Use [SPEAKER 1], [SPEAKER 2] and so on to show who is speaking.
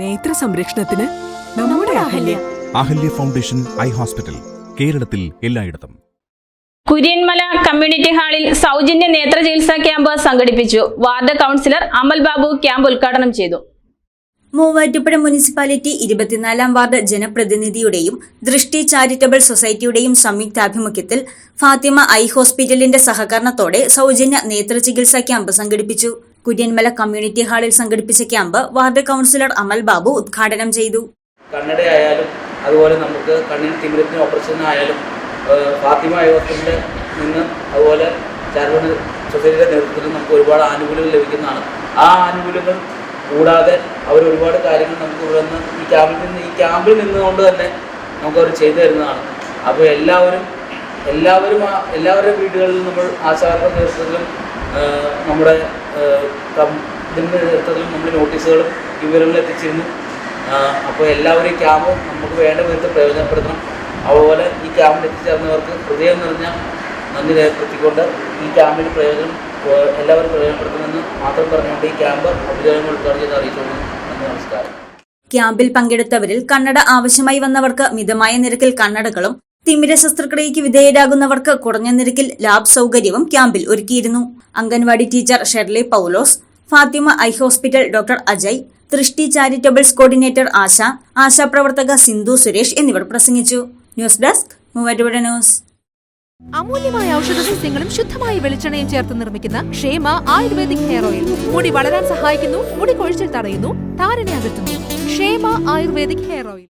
[SPEAKER 1] നേത്ര സംരക്ഷണത്തിന് നമ്മുടെ Ahalya.
[SPEAKER 2] Ahalya foundation eye hospital കേരളത്തിൽ എല്ലായിടത്തും.
[SPEAKER 3] കുര്യൻമല കമ്മ്യൂണിറ്റി ഹാളിൽ സൗജന്യ നേത്ര ചികിത്സാ ക്യാമ്പ് സംഘടിപ്പിച്ചു. Ward councillor Amal Babu camp ഉദ്ഘാടനം ചെയ്തു.
[SPEAKER 4] മൂവാറ്റുപുഴ മുനിസിപ്പാലിറ്റി ഇരുപത്തിനാലാം വാർഡ് ജനപ്രതിനിധിയുടെയും ദൃഷ്ടി ചാരിറ്റബിൾ സൊസൈറ്റിയുടെയും സംയുക്താഭിമുഖ്യത്തിൽ ഫാത്തിമ ഐ ഹോസ്പിറ്റലിന്റെ സഹകരണത്തോടെ സൗജന്യ നേത്ര ചികിത്സാ ക്യാമ്പ് സംഘടിപ്പിച്ചു. കുര്യൻമല കമ്മ്യൂണിറ്റി ഹാളിൽ സംഘടിപ്പിച്ച camp ward councillor Amal Babu ഉദ്ഘാടനം ചെയ്തു.
[SPEAKER 5] കണ്ണടയായാലും അതുപോലെ നമുക്ക് കണ്ണിന് തിമിരത്തിന് ഓപ്പറേഷൻ ആയാലും ഫാത്തിമ യോഗത്തിന്റെ നിന്ന് അതുപോലെ ചാരിറ്റബിൾ സൊസൈറ്റിയുടെ നേതൃത്വത്തിൽ നമുക്ക് ഒരുപാട് ആനുകൂല്യങ്ങൾ ലഭിക്കുന്നതാണ്. ആ ആനുകൂല്യങ്ങൾ കൂടാതെ അവർ ഒരുപാട് കാര്യങ്ങൾ നമുക്ക് ഇവിടെ ഈ ക്യാമ്പിൽ നിന്ന് ഈ ക്യാമ്പിൽ നിന്നുകൊണ്ട് തന്നെ നമുക്ക് അവർ ചെയ്തു തരുന്നതാണ്. അപ്പോൾ എല്ലാവരും എല്ലാവരും എല്ലാവരുടെ വീടുകളിലും നമ്മൾ ആശാരുടെ നേതൃത്വത്തിലും നമ്മുടെ ഇതിന്റെ നേതൃത്വത്തിലും നമ്മൾ നോട്ടീസുകളും വിവരങ്ങളും എത്തിച്ചിരുന്നു. അപ്പോൾ എല്ലാവരും ഈ ക്യാമ്പ് നമുക്ക് വേണ്ട വിധത്തിൽ പ്രയോജനപ്പെടുത്തണം. അതുപോലെ ഈ ക്യാമ്പിൽ എത്തിച്ചേർന്നവർക്ക് ഹൃദയം നിറഞ്ഞ നന്ദി രേഖപ്പെടുത്തിക്കൊണ്ട് ഈ ക്യാമ്പിന്റെ പ്രയോജനം എല്ലാവരും പ്രയോജനപ്പെടുത്തുമെന്ന് മാത്രം പറഞ്ഞുകൊണ്ട് ഈ ക്യാമ്പ് ഔദ്യോഗികമായി ഉദ്ഘാടനം ചെയ്ത് അറിയിച്ചുകൊണ്ട് നന്ദി നമസ്കാരം.
[SPEAKER 4] ക്യാമ്പിൽ പങ്കെടുത്തവരിൽ കണ്ണട ആവശ്യമായി വന്നവർക്ക് മിതമായ നിരക്കിൽ കണ്ണടകളും തിമിര ശസ്ത്രക്രിയയ്ക്ക് വിധേയരാകുന്നവർക്ക് കുറഞ്ഞ നിരക്കിൽ ലാബ് സൗകര്യവും ക്യാമ്പിൽ ഒരുക്കിയിരുന്നു. Anganwadi teacher Sherly Paulose Fathima eye hospital doctor Ajay Drishti charitables coordinator Asha ആശാപ്രവർത്തക Sindhu Suresh എന്നിവർ പ്രസംഗിച്ചു. News desk Muvattupuzha news.
[SPEAKER 6] അമൂല്യമായ ഔഷധ സസ്യങ്ങളും ശുദ്ധമായ വെളിച്ചെണ്ണയും ചേർത്ത് നിർമ്മിക്കുന്ന ക്ഷേമ ആയുർവേദിക് ഹെയർ ഓയിൽ. മുടി വളരാൻ സഹായിക്കുന്നു മുടി കൊഴിച്ചിൽ തടയുന്നു താരനെ അകറ്റുന്നു. ക്ഷേമ ആയുർവേദിക് ഹെയർ ഓയിൽ.